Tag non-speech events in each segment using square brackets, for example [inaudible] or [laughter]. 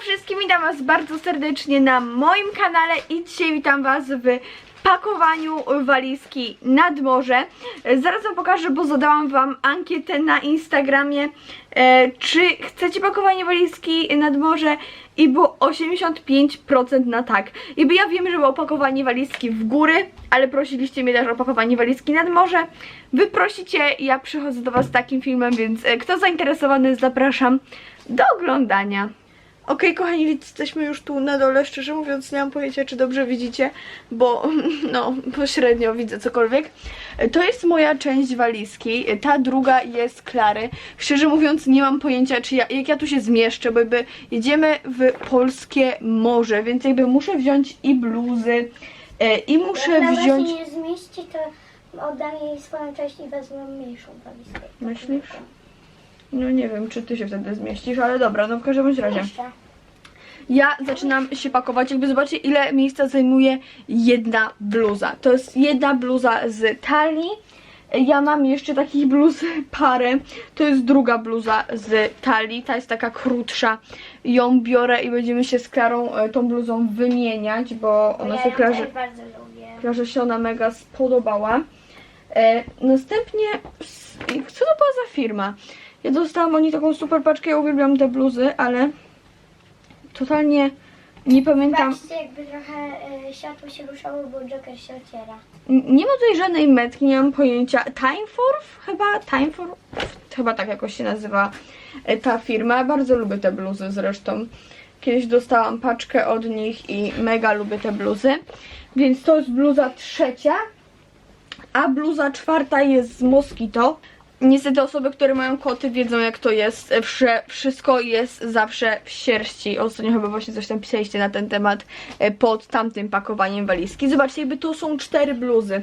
Wszystkim, witam was bardzo serdecznie na moim kanale i dzisiaj witam was w pakowaniu walizki nad morze. Zaraz wam pokażę, bo zadałam wam ankietę na Instagramie, e, czy chcecie pakowanie walizki nad morze i było 85% na tak. I ja wiem, że było pakowanie walizki w góry, ale prosiliście mnie też o pakowanie walizki nad morze. Wy prosicie, ja przychodzę do was z takim filmem, więc e, kto zainteresowany zapraszam do oglądania. Okej, kochani, jesteśmy już tu na dole. Szczerze mówiąc, nie mam pojęcia, czy dobrze widzicie, bo [laughs] no, pośrednio widzę cokolwiek. To jest moja część walizki. Ta druga jest Klary. Szczerze mówiąc, nie mam pojęcia, czy ja, jak ja tu się zmieszczę, bo jakby jedziemy w polskie morze, więc jakby muszę wziąć i bluzy, e, i muszę Jak wziąć. się nie zmieści, to oddam jej swoją część i wezmę mniejszą walizkę. Myślisz? No nie wiem, czy ty się wtedy zmieścisz, ale dobra, no w każdym bądź razie. Jeszcze. Ja zaczynam się pakować, jakby zobaczcie ile miejsca zajmuje jedna bluza. To jest jedna bluza z talii. Ja mam jeszcze takich bluz parę. To jest druga bluza z talii. Ta jest taka krótsza. Ją biorę i będziemy się z Klarą e, tą bluzą wymieniać, bo ona ja się ją Klarze, też bardzo lubię. Klarze się ona mega spodobała. E, następnie, co to była za firma? Ja dostałam oni taką super paczkę, ja uwielbiam te bluzy, ale totalnie nie pamiętam. Patrzcie, jakby trochę y, światło się ruszało, bo Joker się ociera. N- Nie ma tutaj żadnej metki, nie mam pojęcia. Timeforth? Chyba Timeforth? Chyba tak jakoś się nazywa e, ta firma. Bardzo lubię te bluzy zresztą. Kiedyś dostałam paczkę od nich i mega lubię te bluzy. Więc to jest bluza trzecia. A bluza czwarta jest z Mosquito. Niestety osoby, które mają koty wiedzą jak to jest. Wsze, wszystko jest zawsze w sierści. Ostatnio chyba właśnie coś tam pisaliście na ten temat e, pod tamtym pakowaniem walizki. Zobaczcie, jakby to są cztery bluzy.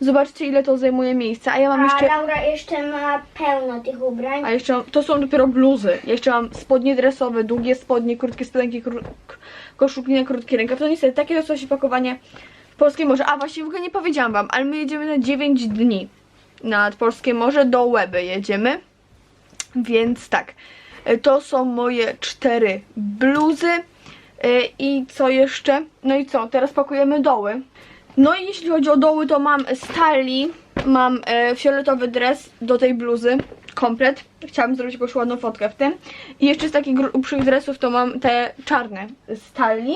Zobaczcie ile to zajmuje miejsca. A ja mam A jeszcze... Laura jeszcze ma pełno tych ubrań. A jeszcze mam, to są dopiero bluzy. Ja jeszcze mam spodnie dresowe, długie spodnie, krótkie spodenki, kró, koszulki na krótki rękaw. To niestety takie właśnie pakowanie w Polskie Morze. A właśnie w ogóle nie powiedziałam wam, ale my jedziemy na 9 dni nad Polskie Morze, do Łeby jedziemy. Więc tak, e, to są moje cztery bluzy. E, I co jeszcze? No i co? Teraz pakujemy doły. No i jeśli chodzi o doły, to mam stali, mam e, fioletowy dres do tej bluzy, komplet. Chciałabym zrobić jakąś ładną fotkę w tym. I jeszcze z takich grubszych dresów to mam te czarne stali.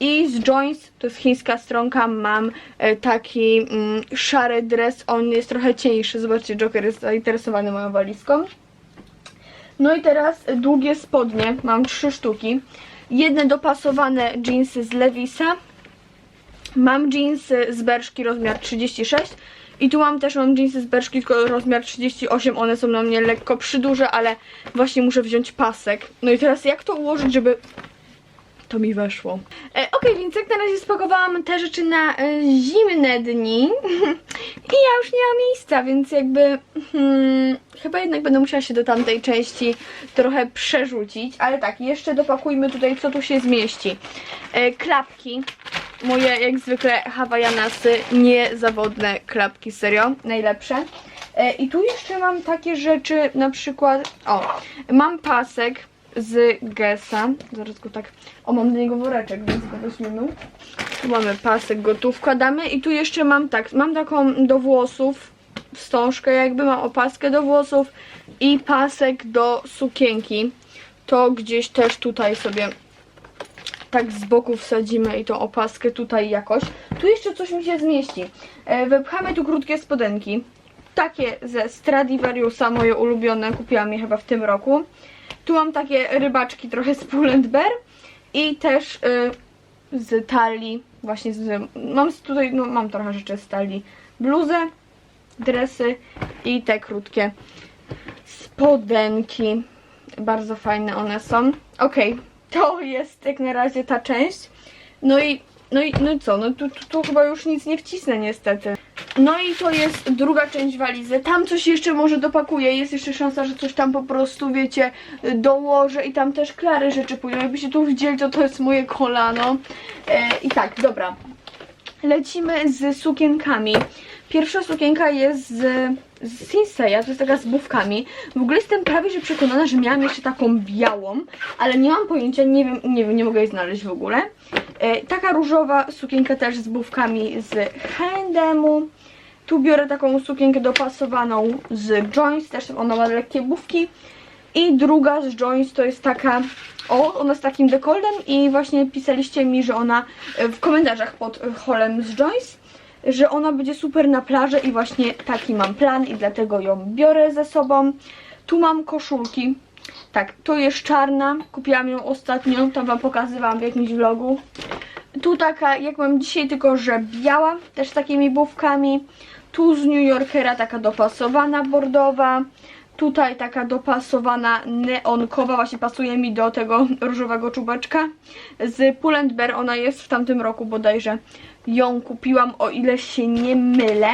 I z Joins, to jest chińska stronka, mam e, taki mm, szary dres, on jest trochę cieńszy. Zobaczcie, Joker jest zainteresowany moją walizką. No i teraz długie spodnie, mam trzy sztuki. Jedne dopasowane jeansy z Levisa. Mam jeansy z Berszki rozmiar 36 i tu mam też mam jeansy z Berszki tylko rozmiar 38. One są na mnie lekko przyduże, ale właśnie muszę wziąć pasek. No i teraz jak to ułożyć, żeby to mi weszło. E, Okej, więc jak na razie spakowałam te rzeczy na e, zimne dni [laughs] i ja już nie mam miejsca, więc jakby hmm, chyba jednak będę musiała się do tamtej części trochę przerzucić, ale tak, jeszcze dopakujmy tutaj co tu się zmieści. E, klapki, moje jak zwykle hawaianasy, niezawodne klapki, serio, najlepsze. E, I tu jeszcze mam takie rzeczy, na przykład, o, mam pasek z Gesa, zaraz go tak, o mam do niego woreczek, więc go weźmiemy. Tu mamy pasek, go tu wkładamy i tu jeszcze mam tak, mam taką do włosów, wstążkę jakby, mam opaskę do włosów i pasek do sukienki. To gdzieś też tutaj sobie tak z boku wsadzimy i tą opaskę tutaj jakoś. Tu jeszcze coś mi się zmieści. E, wepchamy tu krótkie spodenki. Takie ze Stradivariusa, moje ulubione, kupiłam je chyba w tym roku. Tu mam takie rybaczki trochę z Pull Bear i też y, z talii, właśnie z, mam tutaj, no mam trochę rzeczy z talii. Bluzę, dresy i te krótkie spodenki. Bardzo fajne one są. Okej, to jest jak na razie ta część. No i, no i, no co, no tu, tu, tu chyba już nic nie wcisnę niestety. No i to jest druga część walizy. Tam coś jeszcze może dopakuję. Jest jeszcze szansa, że coś tam po prostu, wiecie, dołożę i tam też klary rzeczy pójdą. Jakbyście tu widzieli, to to jest moje kolano. E, I tak, dobra. lecimy z sukienkami. Pierwsza sukienka jest z, z Sinseya, to jest taka z bufkami. W ogóle jestem prawie że przekonana, że miałam jeszcze taką białą, ale nie mam pojęcia, nie wiem, nie wiem, nie mogę jej znaleźć w ogóle. E, taka różowa sukienka też z bufkami z H&M-u. Tu biorę taką sukienkę dopasowaną z Joins, też ona ma lekkie bufki. I druga z Joins to jest taka, o, ona z takim dekoltem i właśnie pisaliście mi, że ona e, w komentarzach pod e, holem z Joins, że ona będzie super na plażę i właśnie taki mam plan i dlatego ją biorę ze sobą. Tu mam koszulki. Tak, to jest czarna, kupiłam ją ostatnio, tam wam pokazywałam w jakimś vlogu. Tu taka, jak mam dzisiaj, tylko że biała, też z takimi bufkami. Tu z New Yorkera taka dopasowana bordowa. Tutaj taka dopasowana neonkowa, właśnie pasuje mi do tego różowego czubeczka. Z Pull&Bear ona jest w tamtym roku bodajże. Ją kupiłam, o ile się nie mylę.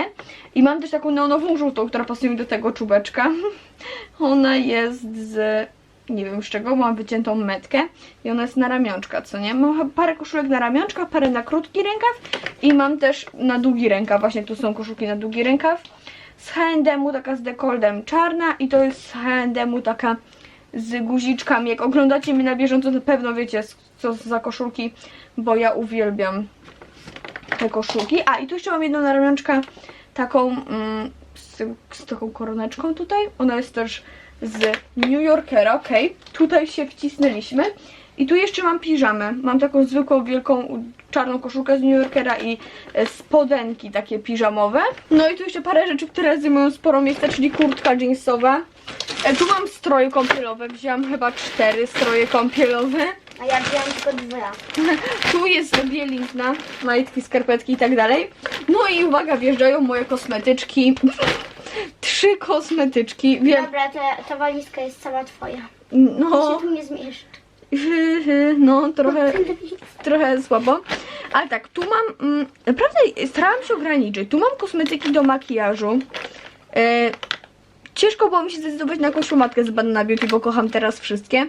I mam też taką neonową żółtą, która pasuje mi do tego czubeczka. [laughs] Ona jest z nie wiem z czego, mam wyciętą metkę i ona jest na ramionczka, co nie? Mam parę koszulek na ramionczka, parę na krótki rękaw i mam też na długi rękaw, właśnie tu są koszulki na długi rękaw. Z H&M-u taka z dekoldem czarna i to jest z H&M-u taka z guziczkami. Jak oglądacie mnie na bieżąco, to pewno wiecie co za koszulki, bo ja uwielbiam te koszulki. A i tu jeszcze mam jedną na ramionczka, taką mm, z, z taką koroneczką tutaj. Ona jest też z New Yorkera, ok. Tutaj się wcisnęliśmy. I tu jeszcze mam piżamę. Mam taką zwykłą, wielką, czarną koszulkę z New Yorkera i e, spodenki takie piżamowe. No i tu jeszcze parę rzeczy, które zajmują sporo miejsca, czyli kurtka jeansowa. E, Tu mam stroje kąpielowe. Wzięłam chyba cztery stroje kąpielowe. A ja wziąłem tylko dwa. [laughs] Tu jest link na majtki, skarpetki i tak dalej. No i uwaga, wjeżdżają moje kosmetyczki. [laughs] Trzy kosmetyczki. Wiem, Dobra, ta, ta walizka jest cała twoja. no, się tu nie zmieszczę. no trochę, [laughs] trochę słabo. Ale tak, tu mam, mm, naprawdę starałam się ograniczyć. Tu mam kosmetyki do makijażu. E, ciężko było mi się zdecydować na jakąś pomadkę z Banana Beauty, bo kocham teraz wszystkie.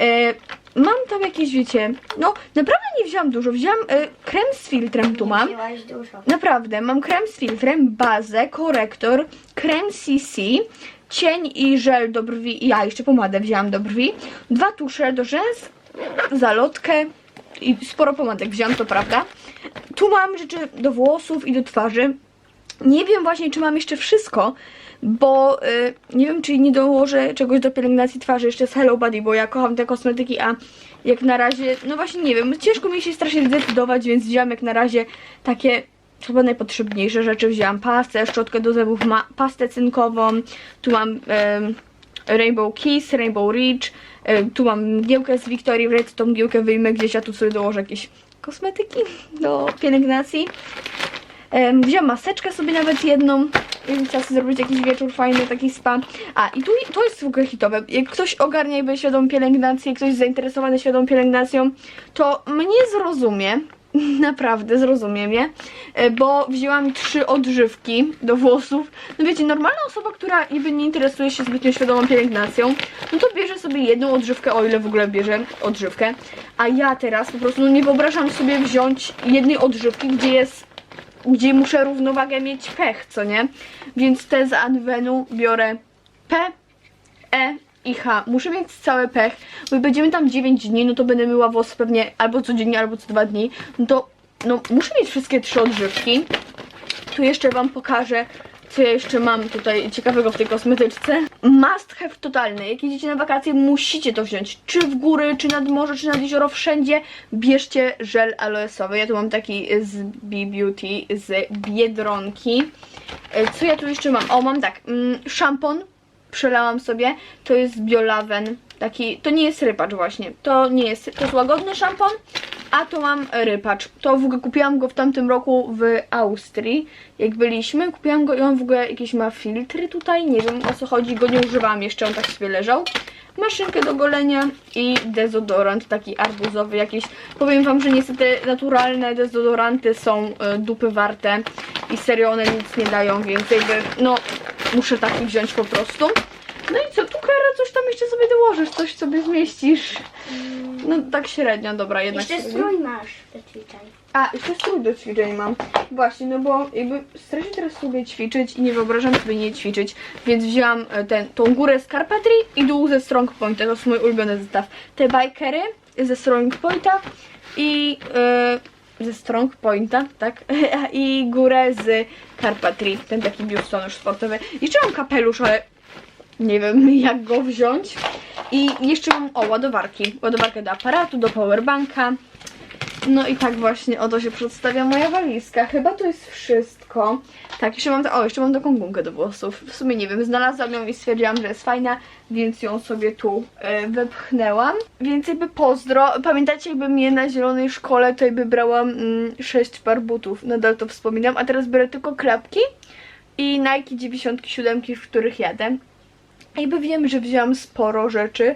E, mam tam jakieś, wiecie, no naprawdę nie wzięłam dużo. Wzięłam e, krem z filtrem, tu mam. Wzięłaś dużo. Naprawdę, mam krem z filtrem, bazę, korektor, krem CC, cień i żel do brwi. Ja jeszcze pomadę wzięłam do brwi. Dwa tusze do rzęs, zalotkę i sporo pomadek wzięłam, to prawda. Tu mam rzeczy do włosów i do twarzy. Nie wiem właśnie, czy mam jeszcze wszystko, bo y, nie wiem, czy nie dołożę czegoś do pielęgnacji twarzy jeszcze z Hello Body, bo ja kocham te kosmetyki, a jak na razie, no właśnie nie wiem, ciężko mi się strasznie zdecydować, więc wziąłam jak na razie takie chyba najpotrzebniejsze rzeczy. Wzięłam pastę, szczotkę do zębów, ma pastę cynkową, tu mam em, Rainbow Kiss, Rainbow Reach, tu mam mgiełkę z Victoria Red, tą mgiełkę wyjmę gdzieś, a tu sobie dołożę jakieś kosmetyki do pielęgnacji. Em, wziąłam maseczkę sobie nawet jedną, trzeba sobie zrobić jakiś wieczór fajny, taki spa. A i tu to jest w ogóle hitowe. Jak ktoś ogarnia i będzie świadom pielęgnacji, jak ktoś zainteresowany świadomą pielęgnacją, to mnie zrozumie. [laughs] Naprawdę zrozumie mnie, e, bo wzięłam trzy odżywki do włosów. No wiecie, normalna osoba, która niby nie interesuje się zbytnio świadomą pielęgnacją, no to bierze sobie jedną odżywkę, o ile w ogóle bierze odżywkę. A ja teraz po prostu no nie wyobrażam sobie wziąć jednej odżywki, gdzie jest gdzie muszę równowagę mieć pech, co nie? Więc te z Advenu biorę P, E i H. Muszę mieć całe pech, bo będziemy tam 9 dni, no to będę myła włosy pewnie albo codziennie, albo co dwa dni. No to no, muszę mieć wszystkie trzy odżywki. Tu jeszcze Wam pokażę, co ja jeszcze mam tutaj ciekawego w tej kosmetyczce. Must have totalny. Jak jedziecie na wakacje, musicie to wziąć. Czy w góry, czy nad morze, czy nad jezioro, wszędzie bierzcie żel aloesowy. Ja tu mam taki z B-Beauty, z Biedronki. E, Co ja tu jeszcze mam? O, mam tak, mm, szampon przelałam sobie, to jest biolawen, taki, to nie jest rypacz właśnie, to nie jest, to jest łagodny szampon, a to mam rypacz. To w ogóle kupiłam go w tamtym roku w Austrii, jak byliśmy, kupiłam go i on w ogóle jakieś ma filtry tutaj, nie wiem o co chodzi, go nie używałam jeszcze, on tak sobie leżał. Maszynkę do golenia i dezodorant taki arbuzowy jakiś. Powiem wam, że niestety naturalne dezodoranty są y, dupy warte i serio one nic nie dają, więc no muszę taki wziąć po prostu. No i co, tu Klara coś tam jeszcze sobie dołożysz, coś sobie zmieścisz. No tak średnio, dobra, jednak Jeszcze średnio. strój masz do ćwiczeń. A, jeszcze strój do ćwiczeń mam. Właśnie, no bo jakby strasznie teraz lubię ćwiczyć i nie wyobrażam sobie nie ćwiczyć, więc wzięłam e, ten, tą górę z Carpatry i dół ze Strong Pointa, to jest mój ulubiony zestaw. Te bikery ze Strong Pointa i e, ze Strong Pointa, tak? [laughs] I górę z Carpatry, ten taki biustonosz sportowy. Jeszcze mam kapelusz, ale nie wiem [laughs] jak go wziąć. I jeszcze mam, o, ładowarki. Ładowarkę do aparatu, do powerbanka. No i tak właśnie oto się przedstawia moja walizka. Chyba to jest wszystko. Tak, jeszcze mam, o, jeszcze mam taką gumkę do włosów. W sumie nie wiem, znalazłam ją i stwierdziłam, że jest fajna, więc ją sobie tu e, wepchnęłam. Więc jakby pozdro. Pamiętacie, jakby mnie na zielonej szkole, to jakby brałam mm, 6 par butów. Nadal to wspominam, a teraz biorę tylko klapki i Nike 97, w których jadę. Jakby wiem, że wzięłam sporo rzeczy,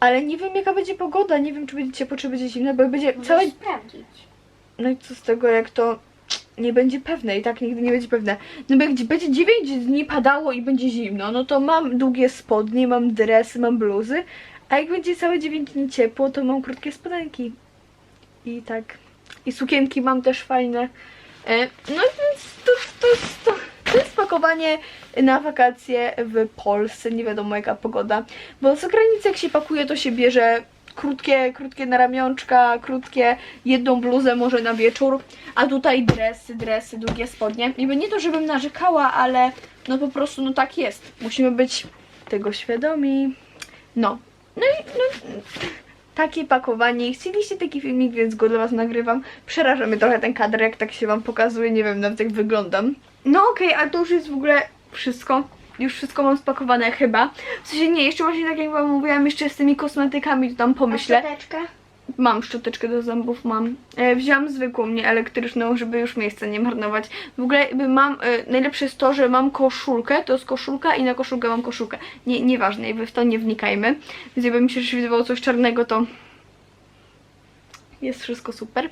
ale nie wiem jaka będzie pogoda, nie wiem czy będzie ciepło, czy będzie zimno, bo jak będzie Możesz całe... sprawdzić. No i co z tego, jak to nie będzie pewne i tak nigdy nie będzie pewne. No bo jak będzie 9 dni padało i będzie zimno, no to mam długie spodnie, mam dresy, mam bluzy, a jak będzie całe 9 dni ciepło, to mam krótkie spodenki. I tak. I sukienki mam też fajne. E, No więc to, to, jest, to, to jest pakowanie na wakacje w Polsce. Nie wiadomo jaka pogoda. Bo za granicę jak się pakuje, to się bierze krótkie, krótkie na ramionczka, krótkie, jedną bluzę może na wieczór, a tutaj dresy, dresy, długie spodnie. Niby nie to, żebym narzekała, ale no po prostu no tak jest. Musimy być tego świadomi. No. No i no, takie pakowanie. Chcieliście taki filmik, więc go dla was nagrywam. Przeraża mnie trochę ten kadr, jak tak się wam pokazuje. Nie wiem nawet jak wyglądam. No okej, ale to już jest w ogóle wszystko. Już wszystko mam spakowane chyba. W sensie nie, jeszcze właśnie tak jak wam mówiłam, jeszcze z tymi kosmetykami to tam pomyślę. A szczoteczkę? Mam szczoteczkę do zębów, mam. E, wziąłam zwykłą, nie elektryczną, żeby już miejsca nie marnować. W ogóle mam, e, najlepsze jest to, że mam koszulkę, to jest koszulka i na koszulkę mam koszulkę. Nie, nieważne, jakby w to nie wnikajmy. Więc jakby mi się rzeczywiście wydawało coś czarnego, to jest wszystko super.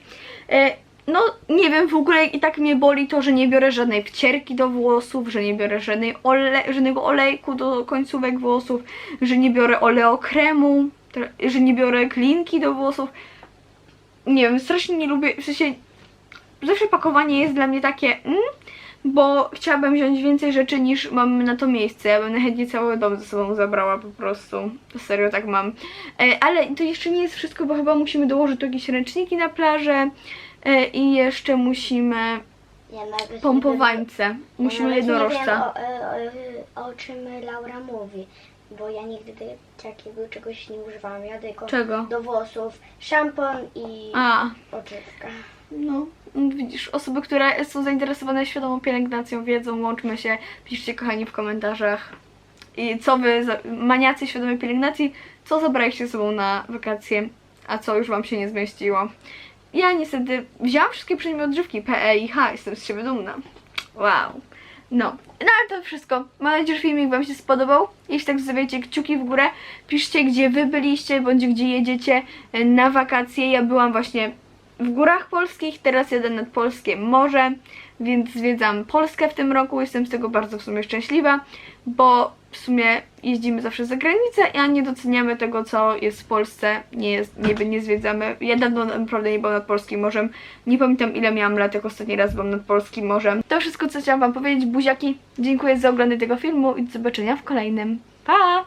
E, no, nie wiem, w ogóle i tak mnie boli to, że nie biorę żadnej wcierki do włosów, że nie biorę żadnej ole żadnego olejku do końcówek włosów, że nie biorę oleokremu, że nie biorę klinki do włosów. Nie wiem, strasznie nie lubię, w sensie zawsze pakowanie jest dla mnie takie mm, bo chciałabym wziąć więcej rzeczy niż mam na to miejsce. Ja bym najchętniej cały dom ze sobą zabrała po prostu. Serio tak mam. E, ale to jeszcze nie jest wszystko, bo chyba musimy dołożyć tu jakieś ręczniki na plażę i jeszcze musimy Ja pompowańce. Musimy ja jednorożca. Nie wiem o, o, o czym Laura mówi, bo ja nigdy takiego czegoś nie używałam. Ja tylko Czego? do włosów szampon i A, oczywka. no. Widzisz, osoby, które są zainteresowane świadomą pielęgnacją, wiedzą, łączmy się, piszcie kochani w komentarzach. I co wy, maniacy świadomej pielęgnacji, co zabraliście ze sobą na wakacje, a co już wam się nie zmieściło. Ja niestety wzięłam wszystkie przedmioty odżywki PE i H, jestem z siebie dumna. Wow. No, no ale to wszystko. Mam nadzieję, że filmik wam się spodobał. Jeśli tak zostawiajcie kciuki w górę, piszcie gdzie wy byliście, bądź gdzie jedziecie e, na wakacje. Ja byłam właśnie w górach polskich, teraz jadę nad polskie morze, więc zwiedzam Polskę w tym roku. Jestem z tego bardzo w sumie szczęśliwa, bo w sumie jeździmy zawsze za granicę, a nie doceniamy tego, co jest w Polsce. Nie, jest, nie, nie zwiedzamy. Ja dawno naprawdę nie byłam nad polskim morzem. Nie pamiętam ile miałam lat, jak ostatni raz byłam nad polskim morzem. To wszystko, co chciałam wam powiedzieć. Buziaki, dziękuję za oglądanie tego filmu i do zobaczenia w kolejnym. Pa!